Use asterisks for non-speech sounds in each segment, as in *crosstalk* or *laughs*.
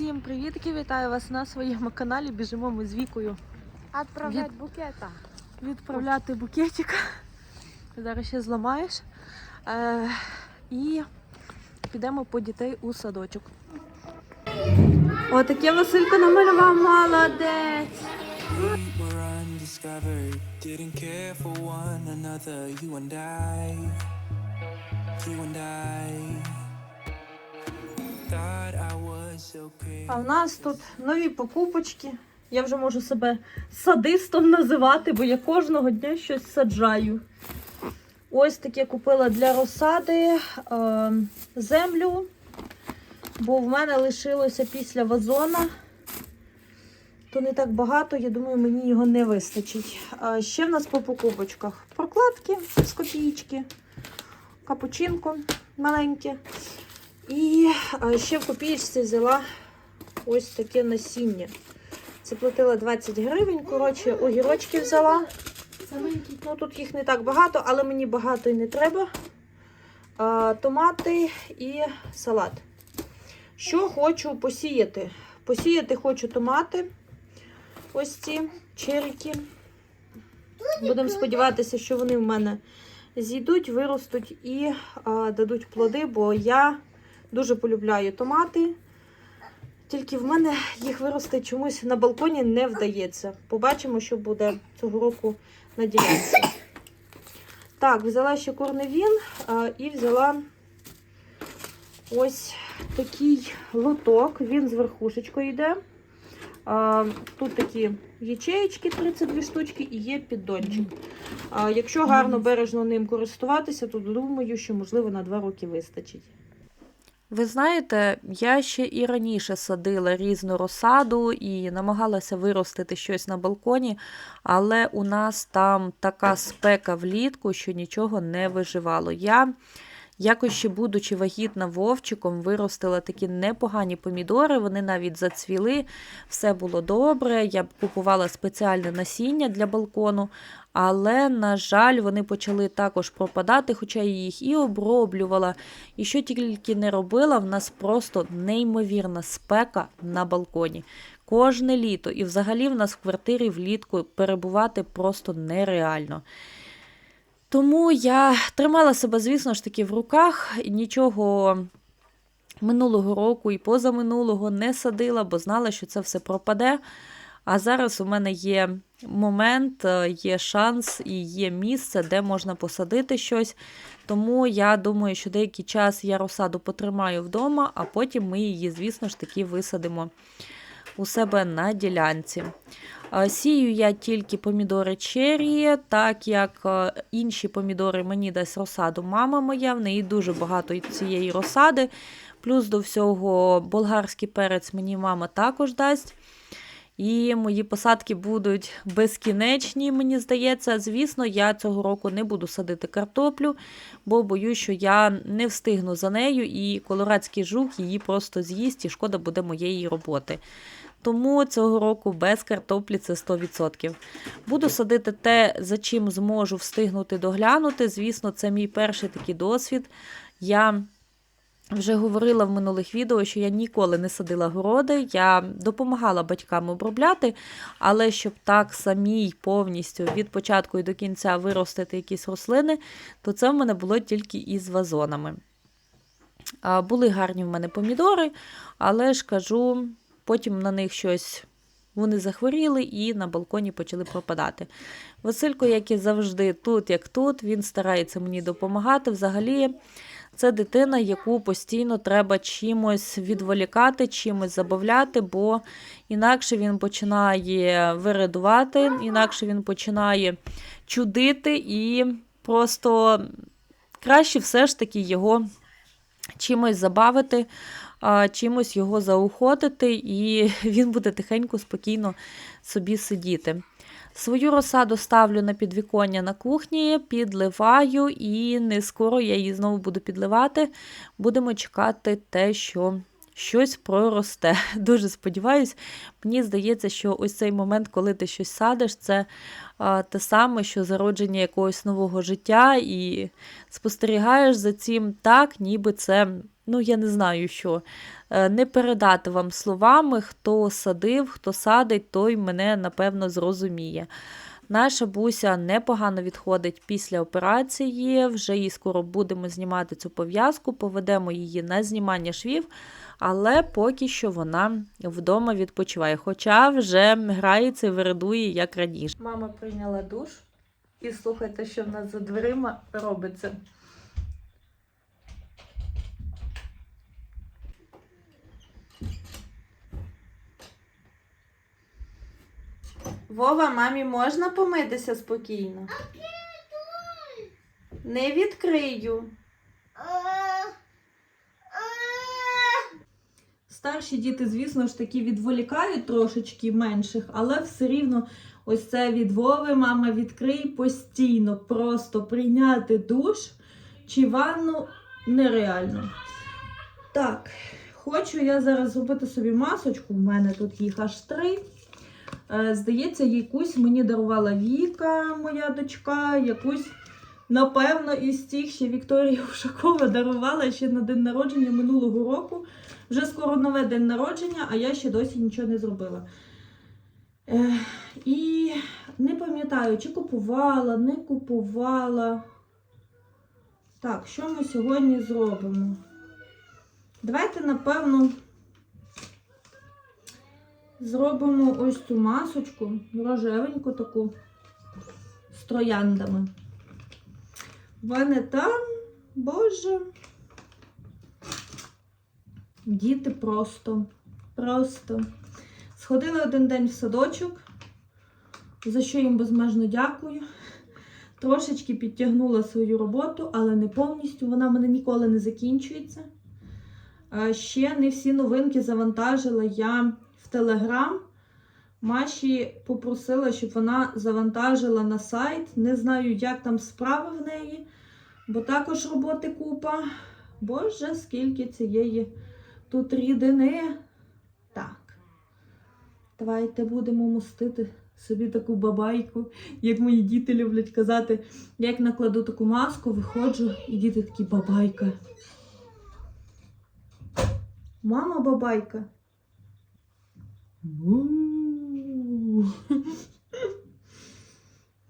Всім привітки! Вітаю вас на своєму каналі. Біжимо ми з вікою Отправлять букета. відправляти букетик. Зараз ще зламаєш. Е, і підемо по дітей у садочок. Отаке Василько намалював молодець. We're undiscovered, didn't care for one another. You and I, you and I. Thought I was. А в нас тут нові покупочки. Я вже можу себе садистом називати, бо я кожного дня щось саджаю. Ось таке купила для розсади е, землю, бо в мене лишилося після вазона. То не так багато, я думаю, мені його не вистачить. А ще в нас по покупочках прокладки з копійки, капучинко маленьке. І ще в копієчці взяла ось таке насіння. Це платила 20 гривень. Коротше, огірочки взяла. Ну, тут їх не так багато, але мені багато і не треба. А, томати і салат. Що хочу посіяти? Посіяти хочу томати. Ось ці черіки. Будемо сподіватися, що вони в мене зійдуть, виростуть і а, дадуть плоди, бо я дуже полюбляю томати. Тільки в мене їх вирости чомусь на балконі не вдається. Побачимо, що буде цього року на ділянці. Так, взяла ще корневін і взяла ось такий лоток. Він з верхушечкою йде. Тут такі ячеєчки 32 штучки і є піддончик. Якщо гарно бережно ним користуватися, то думаю, що можливо на 2 роки вистачить. Ви знаєте, я ще і раніше садила різну розсаду і намагалася виростити щось на балконі, але у нас там така спека влітку, що нічого не виживало. Я якось ще, будучи вагітна вовчиком, виростила такі непогані помідори, вони навіть зацвіли, все було добре. Я купувала спеціальне насіння для балкону, але, на жаль, вони почали також пропадати, хоча я їх і оброблювала. І що тільки не робила, в нас просто неймовірна спека на балконі. Кожне літо, і взагалі в нас в квартирі влітку перебувати просто нереально. Тому я тримала себе, звісно ж таки, в руках, нічого минулого року і позаминулого не садила, бо знала, що це все пропаде. А зараз у мене є момент, е, є шанс і є місце, де можна посадити щось. Тому я думаю, що деякий час я розсаду потримаю вдома, а потім ми її, звісно ж таки, висадимо у себе на ділянці. Е, Сію я тільки помідори черрі, так як е, інші помідори мені дасть розсаду мама моя, в неї дуже багато цієї розсади. Плюс до всього болгарський перець мені мама також дасть. І мої посадки будуть безкінечні, мені здається. Звісно, я цього року не буду садити картоплю, бо боюсь, що я не встигну за нею, і колорадський жук її просто з'їсть, і шкода буде моєї роботи. Тому цього року без картоплі це 100%. Буду садити те, за чим зможу встигнути доглянути. Звісно, це мій перший такий досвід. Я вже говорила в минулих відео, що я ніколи не садила городи, я допомагала батькам обробляти, але щоб так самій повністю від початку і до кінця виростити якісь рослини, то це в мене було тільки із вазонами. Були гарні в мене помідори, але ж кажу, потім на них щось. Вони захворіли і на балконі почали пропадати. Василько, як і завжди, тут як тут, він старається мені допомагати. Взагалі, це дитина, яку постійно треба чимось відволікати, чимось забавляти, бо інакше він починає вирадувати, інакше він починає чудити, і просто краще все ж таки його чимось забавити, чимось його заохотити, і *laughs* він буде тихенько, спокійно собі сидіти. Свою розсаду ставлю на підвіконня на кухні, підливаю, і не скоро я її знову буду підливати. Будемо чекати те, що щось проросте. *laughs* Дуже сподіваюсь, мені здається, що ось цей момент, коли ти щось садиш, це те саме, що зародження якогось нового життя, і спостерігаєш за цим так, ніби це ну я не знаю що. Е, Не передати вам словами, хто садив, хто садить, той мене напевно зрозуміє. Наша буся непогано відходить після операції. Вже їй скоро будемо знімати цю пов'язку, поведемо її на знімання швів, але поки що вона вдома відпочиває, хоча вже грається і вередує як раніше. Мама прийняла душ і слухайте, що в нас за дверима робиться. Вова, мамі можна помитися спокійно? Не відкрию. Старші діти, звісно ж таки, відволікають трошечки менших, але все рівно ось це від Вови, мама, відкрий постійно. Просто прийняти душ чи ванну нереально. Так, хочу я зараз зробити собі масочку. У мене тут їх аж три. Е, Здається, якусь мені дарувала Віка, моя дочка, якусь, напевно, із тих, що Вікторія *laughs* Ушакова дарувала ще на день народження минулого року. Вже скоро нове день народження, а я ще досі нічого не зробила. Е, і не пам'ятаю, чи купувала, не купувала. Так, що ми сьогодні зробимо? Давайте, напевно, зробимо ось цю масочку, рожевеньку таку, з трояндами. В мене там, боже. Діти просто, просто. Сходили один день в садочок, за що їм безмежно дякую. Трошечки підтягнула свою роботу, але не повністю. Вона в мене ніколи не закінчується. Ще не всі новинки завантажила я Телеграм. Маші попросила, щоб вона завантажила на сайт. Не знаю, як там справи в неї, бо також роботи купа. Боже, скільки цієї тут рідини. Так. Давайте будемо мостити собі таку бабайку, як мої діти люблять казати. Як накладу таку маску, виходжу, і діти такі бабайка. Мама бабайка. У.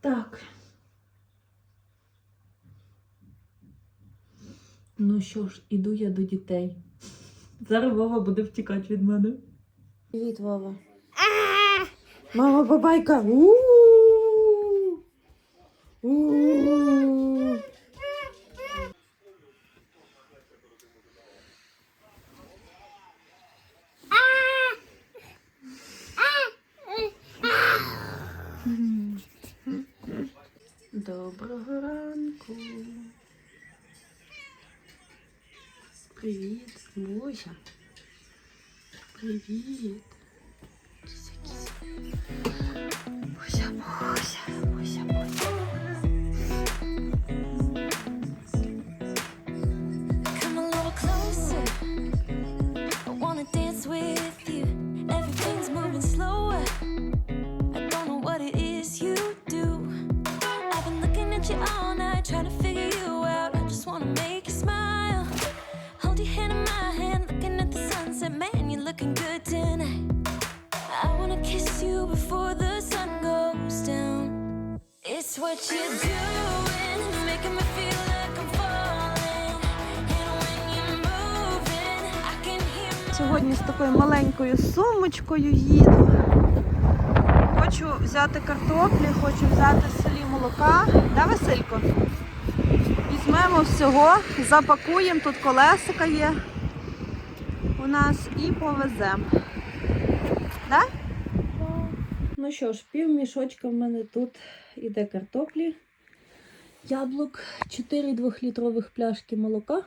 Так. Ну що ж, іду я до дітей. Зараз Вова буде втікати від мене. Привіт, Вова. Мама бабайка. У-у-у. Буся. Привіт. Кися, кися. Буся, Буся, Буся, Буся. Come a little closer. I wanna dance with you. Сьогодні з такою маленькою сумочкою їду. Хочу взяти картоплі, хочу взяти в селі молока. Да, Василько? Візьмемо всього, запакуємо, тут колесика є у нас і повеземо. Да? Ну що ж, пів мішочка в мене тут іде картоплі, яблук, 4 двохлітрових пляшки молока,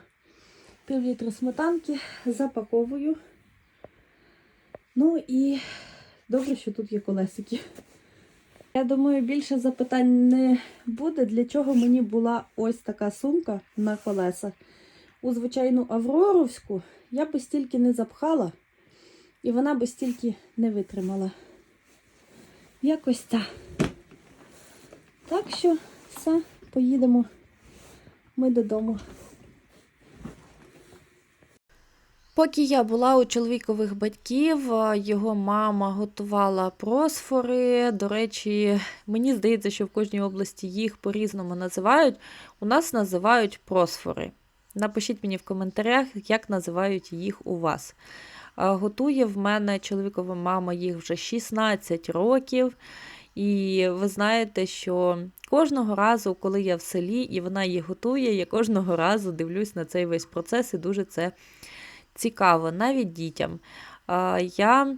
пів літра сметанки, запаковую. Ну і добре, що тут є колесики. Я думаю, більше запитань не буде, для чого мені була ось така сумка на колесах. У звичайну Авроровську я би стільки не запхала, і вона би стільки не витримала. Якось так. Так що все, поїдемо ми додому. Поки я була у чоловікових батьків, його мама готувала просфори. До речі, мені здається, що в кожній області їх по-різному називають. У нас називають просфори. Напишіть мені в коментарях, як називають їх у вас. Готує в мене чоловікова мама їх вже 16 років. І ви знаєте, що кожного разу, коли я в селі і вона їх готує, я кожного разу дивлюсь на цей весь процес і дуже це цікаво, навіть дітям. Я,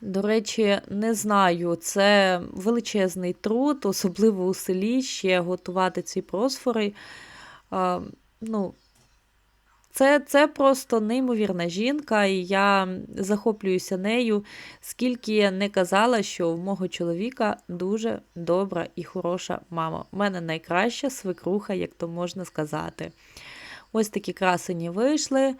до речі, не знаю, це величезний труд, особливо у селі ще готувати ці просфори. Ну, це, це просто неймовірна жінка, і я захоплююся нею, скільки я не казала, що в мого чоловіка дуже добра і хороша мама. У мене найкраща свекруха, як то можна сказати. Ось такі красені вийшли.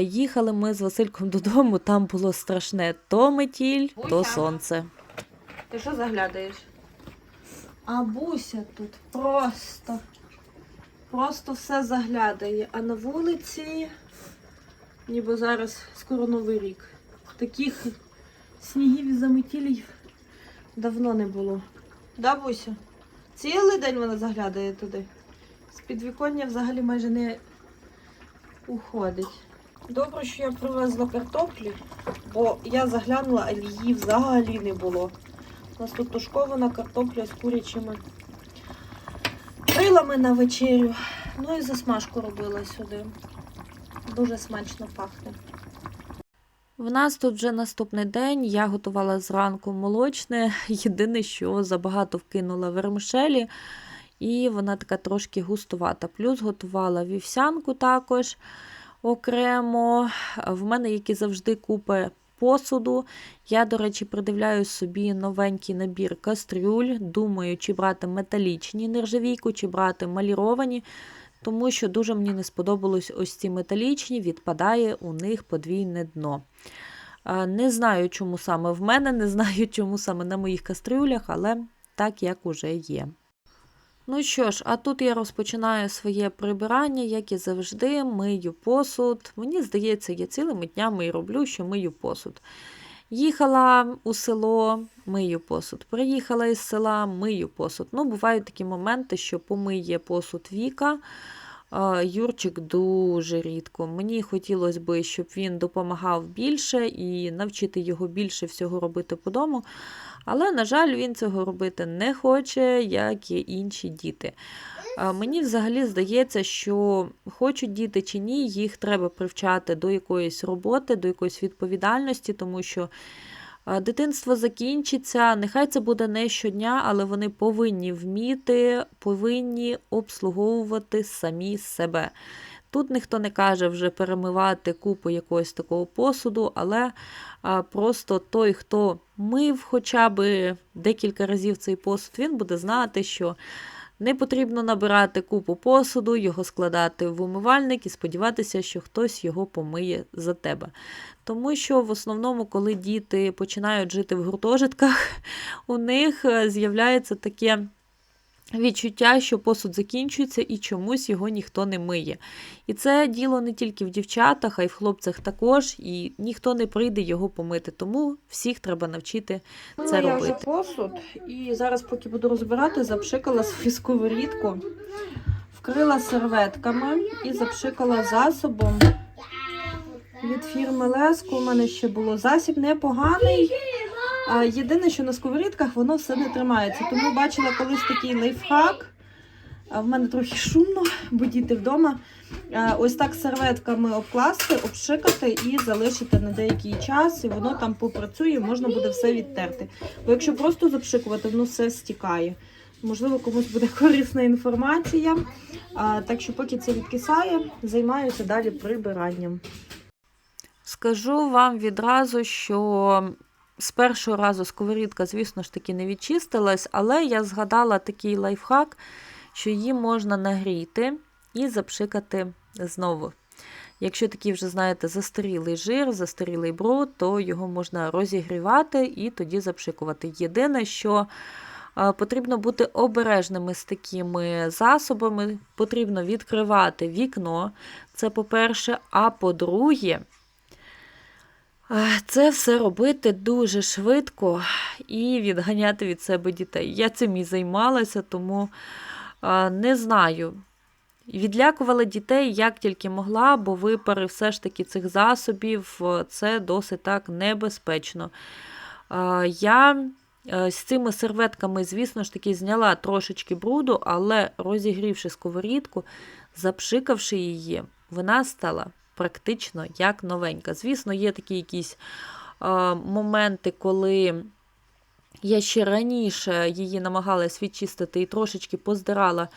Їхали ми з Васильком додому, там було страшне то метіль, то сонце. Ти що заглядаєш? А буся тут просто, просто все заглядає. А на вулиці, ніби зараз скоро новий рік. Таких снігів і заметілів давно не було. Да, Буся? Цілий день вона заглядає туди. З підвіконня взагалі майже не уходить. Добре, що я привезла картоплі, бо я заглянула, а її взагалі не було. У нас тут тушкована картопля з курячими крилами на вечерю. Ну і засмажку робила сюди. Дуже смачно пахне. В нас тут вже наступний день. Я готувала зранку молочне. Єдине, що забагато вкинула вермишелі, і вона така трошки густувата. Плюс готувала вівсянку також окремо. В мене, як і завжди, купа посуду. Я, до речі, придивляю собі новенький набір кастрюль. Думаю, чи брати металічні нержавійку, чи брати маліровані. Тому що дуже мені не сподобалось ось ці металічні, відпадає у них подвійне дно. Не знаю, чому саме в мене, не знаю, *laughs* чому саме на моїх кастрюлях, але так як уже є. Ну що ж, а тут я розпочинаю своє прибирання, як і завжди, мию посуд. Мені здається, я цілими днями і роблю, що мию посуд. Їхала у село, мию посуд. Приїхала із села, мию посуд. Ну, бувають такі моменти, що помиє посуд Віка. Юрчик дуже рідко. Мені хотілося б, щоб він допомагав більше і навчити його більше всього робити по дому. Але, на жаль, він цього робити не хоче, як і інші діти. Мені взагалі здається, що хочуть діти чи ні, їх треба привчати до якоїсь роботи, до якоїсь відповідальності, тому що дитинство закінчиться. Нехай це буде не щодня, але вони повинні вміти, повинні обслуговувати самі себе. Тут ніхто не каже вже перемивати купу якогось такого посуду, але просто той, хто мив хоча б декілька разів цей посуд, він буде знати, що не потрібно набирати купу посуду, його складати в умивальник і сподіватися, що хтось його помиє за тебе. Тому що в основному, коли діти починають жити в гуртожитках, *laughs* у них е, з'являється таке відчуття, що посуд закінчується і чомусь його ніхто не миє. І це діло не тільки в дівчатах, а й в хлопцях також, і ніхто не прийде його помити. Тому всіх треба навчити це я вже робити. посуд і зараз, поки буду розбирати, запшикала свою сковорідку, вкрила серветками і запшикала засобом від фірми Леско. У мене ще було засіб непоганий. Єдине, що на сковорідках воно все не тримається. Тому бачила колись такий лайфхак. В мене трохи шумно, бо діти вдома. Ось так серветками обкласти, обшикати і залишити на деякий час, і воно там попрацює, можна буде все відтерти. Бо якщо просто запшикувати, воно все стікає. Можливо, комусь буде корисна інформація. Так що, поки це відкисає, займаюся далі прибиранням. Скажу вам відразу, що з першого разу сковорідка, звісно ж таки, не відчистилась, але я згадала такий лайфхак, що її можна нагріти і запшикати знову. Якщо такий вже, знаєте, застарілий жир, застарілий бруд, то його можна розігрівати і тоді запшикувати. Єдине, що Потрібно бути обережними з такими засобами. Потрібно відкривати вікно. Це по-перше. А по-друге, це все робити дуже швидко і відганяти від себе дітей. Я цим і займалася, тому не знаю. Відлякувала дітей як тільки могла, бо випари все ж таки цих засобів це досить так небезпечно. Я е, з цими серветками, звісно ж таки, зняла трошечки бруду, але розігрівши сковорідку, запшикавши її, вона стала практично як новенька. Звісно, є такі якісь е, моменти, коли я ще раніше її намагалась відчистити і трошечки поздирала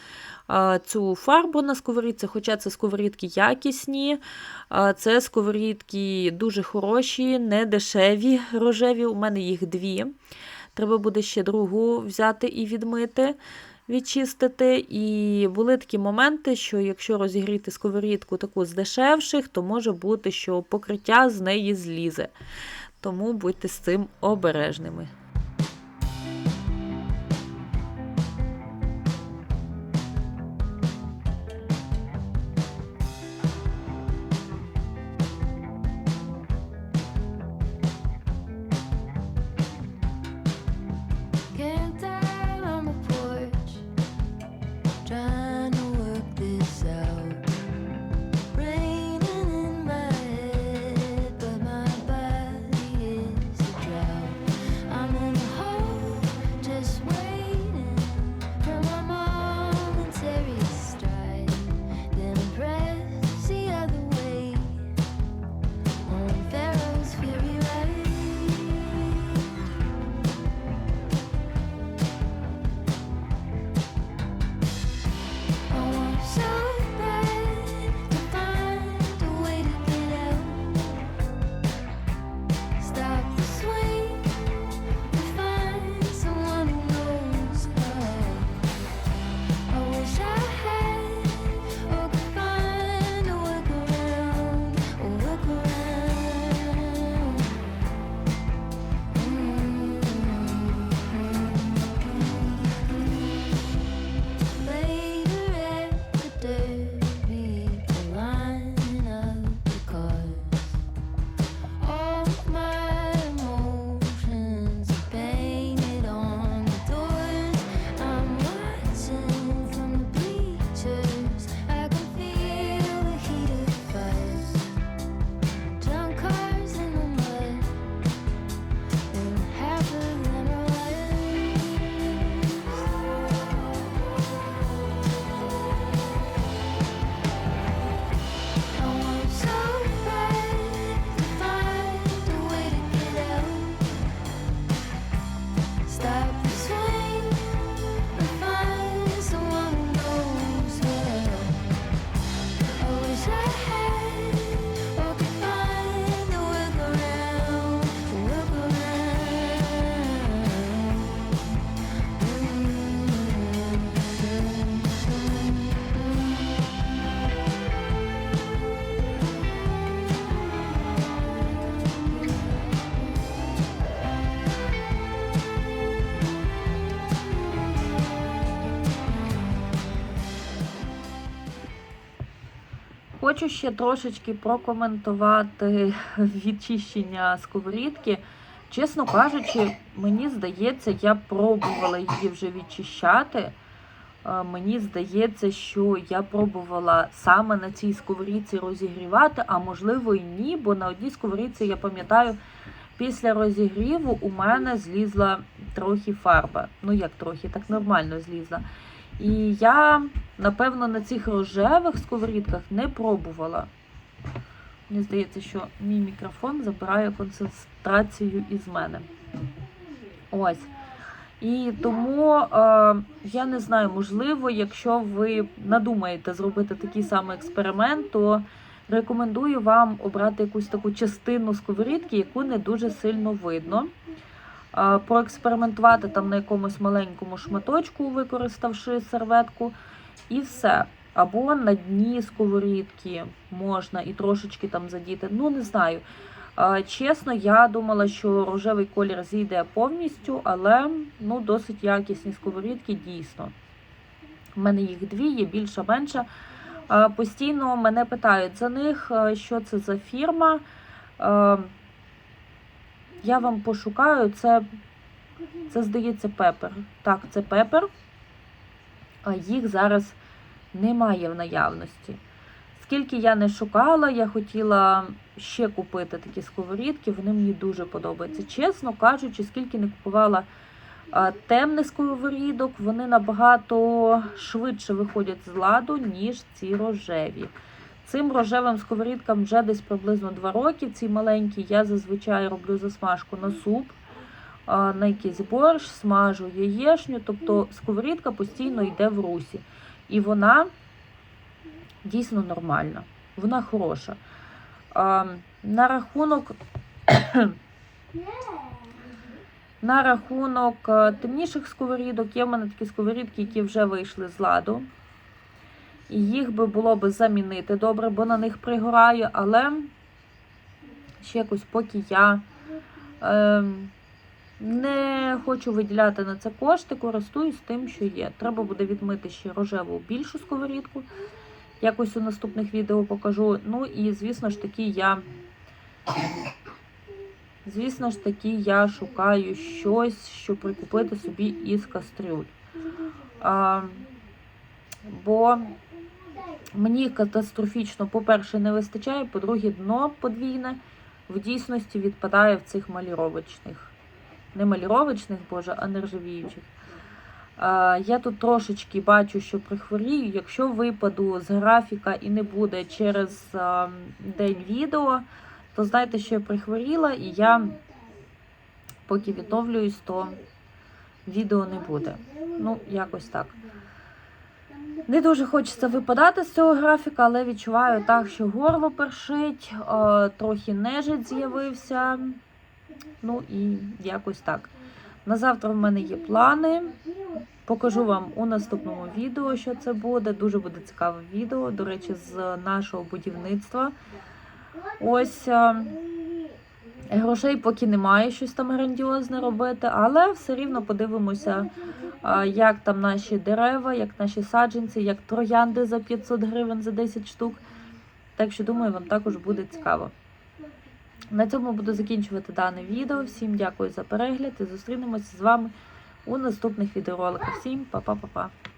а, цю фарбу на сковорідці, хоча це сковорідки якісні, а, це сковорідки дуже хороші, не дешеві, рожеві. У мене їх дві. Треба буде ще другу взяти і відмити, відчистити. І були такі моменти, що якщо розігріти сковорідку таку з дешевших, то може бути, що покриття з неї злізе. Тому будьте з цим обережними. Хочу ще трошечки прокоментувати *laughs* відчищення сковорідки. Чесно кажучи, мені здається, я пробувала її вже відчищати. Е, Мені здається, що я пробувала саме на цій сковорідці розігрівати, а можливо і ні, бо на одній сковорідці, я пам'ятаю, після розігріву у мене злізла трохи фарба. Ну як трохи, так нормально злізла. І я, напевно, на цих рожевих сковорідках не пробувала. Мені здається, що мій мікрофон забирає концентрацію із мене. Ось. І тому е, я не знаю, можливо, якщо ви надумаєте зробити такий самий експеримент, то рекомендую вам обрати якусь таку частину сковорідки, яку не дуже сильно видно. Е, проекспериментувати там на якомусь маленькому шматочку, використавши серветку, і все. Або на дні сковорідки можна і трошечки там задіти. Ну, не знаю. Е, Чесно, я думала, що рожевий колір зійде повністю, але ну, досить якісні сковорідки дійсно. У мене їх дві, є більша, менша. Е, Постійно мене питають за них, що це за фірма. Я вам пошукаю, це, це здається, пепер. Так, це пепер. А їх зараз немає в наявності. Скільки я не шукала, я хотіла ще купити такі сковорідки, вони мені дуже подобаються. Чесно кажучи, скільки не купувала темних сковорідок, вони набагато швидше виходять з ладу, ніж ці рожеві. Цим рожевим сковорідкам вже десь приблизно 2 роки. Ці маленькі я зазвичай роблю засмажку на суп, на якийсь борщ, смажу яєшню. Тобто сковорідка постійно йде в русі. І вона дійсно нормальна, вона хороша. На рахунок. *coughs* На рахунок е, темніших сковорідок є в мене такі сковорідки, які вже вийшли з ладу. І їх би було би замінити добре, бо на них пригораю, але ще якось поки я е, не хочу виділяти на це кошти, користуюсь тим, що є. Треба буде відмити ще рожеву більшу сковорідку. Якось у наступних відео покажу. Ну і, звісно ж таки, я. Звісно ж таки, я шукаю щось, щоб прикупити собі із кастрюль. А, бо мені катастрофічно, по-перше, не вистачає, по-друге, дно подвійне в дійсності відпадає в цих маліровочних. Не маліровочних, боже, а нержавіючих. Я тут трошечки бачу, що прихворію. Якщо випаду з графіка і не буде через день відео, то знайте, що я прихворіла, і я, поки відновлююсь, то відео не буде. Ну, якось так. Не дуже хочеться випадати з цього графіка, але відчуваю так, що горло першить, е, трохи нежить з'явився. Ну і якось так. На завтра в мене є плани. Покажу вам у наступному відео, що це буде. Дуже буде цікаве відео, до речі, з нашого будівництва. Ось е, грошей поки немає щось там грандіозне робити, але все рівно подивимося, як там наші дерева, як наші саджанці, як троянди за 500 гривень за 10 штук. Так що, думаю, вам також буде цікаво. На цьому буду закінчувати дане відео. Всім дякую за перегляд і зустрінемося з вами у наступних відеороликах. Всім па-па-па-па!